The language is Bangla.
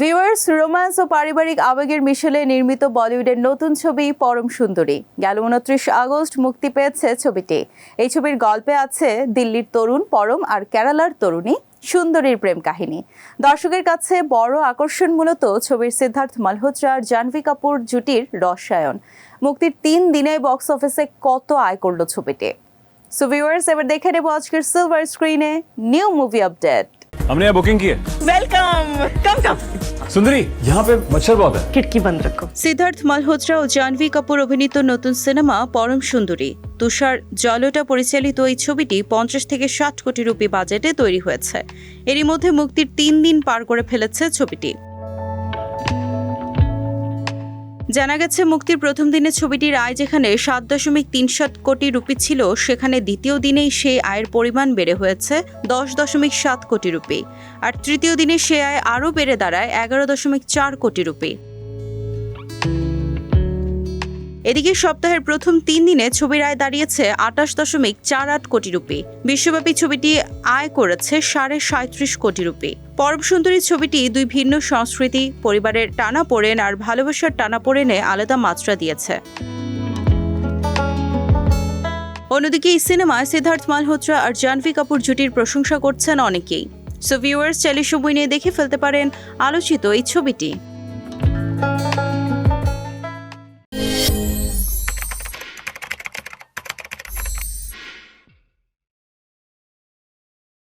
ভিউয়ার্স রোম্যান্স ও পারিবারিক আবেগের মিশেলে নির্মিত বলিউডের নতুন ছবি পরম সুন্দরী। গেল উনত্রিশ আগস্ট মুক্তি পেয়েছে ছবিটি। এই ছবির গল্পে আছে দিল্লির তরুণ পরম আর কেরালার তরুণী সুন্দরীর প্রেম কাহিনী। দর্শকের কাছে বড় আকর্ষণ মূলত ছবির সিদ্ধার্থ মালহোত্রা আর জাহ্নবী কাপুর জুটির রসায়ন। মুক্তির তিন দিনে বক্স অফিসে কত আয় করল ছবিটি। সো ভিউয়ার্স এবার দেখে নেব আজকের সিলভার স্ক্রিনে নিউ মুভি আপডেট हमने यहाँ बुकिंग की है वेलकम कम कम सुंदरी यहाँ पे मच्छर बहुत है खिड़की बंद रखो সিদ্ধার্থ মালহোত্রা ও জাহ্নবী কাপুর অভিনীত নতুন সিনেমা পরম সুন্দরী তুষার জলোটা পরিচালিত এই ছবিটি পঞ্চাশ থেকে ষাট কোটি রুপি বাজেটে তৈরি হয়েছে এরই মধ্যে মুক্তির তিন দিন পার করে ফেলেছে ছবিটি জানা গেছে, মুক্তির প্রথম দিনে ছবিটির আয় যেখানে সাত দশমিক তিন সাত কোটি রুপি ছিল, সেখানে দ্বিতীয় দিনেই সেই আয়ের পরিমাণ বেড়ে হয়েছে দশ দশমিক সাত কোটি রুপি। আর তৃতীয় দিনে সে আয় আরও বেড়ে দাঁড়ায় এগারো দশমিক চার কোটি রুপি। এদিকে সপ্তাহের প্রথম তিন দিনে ছবির আয় দাঁড়িয়েছে আটাশ দশমিক চার আট কোটি রুপি। বিশ্বব্যাপী ছবিটি আয় করেছে সাড়ে সাঁত্রিশ কোটি রুপি। পরম সুন্দরী ছবিটি দুই ভিন্ন সংস্কৃতি, পরিবারের টানা পড়েন আর ভালোবাসার টানা পড়েনে আলাদা মাত্রা দিয়েছে। অন্যদিকে এই সিনেমায় সিদ্ধার্থ মালহোত্রা আর জাহ্নবী কাপুর জুটির প্রশংসা করছেন অনেকেই। সো ভিউয়ার্স চাইলে সময় নিয়ে দেখে ফেলতে পারেন আলোচিত এই ছবিটি।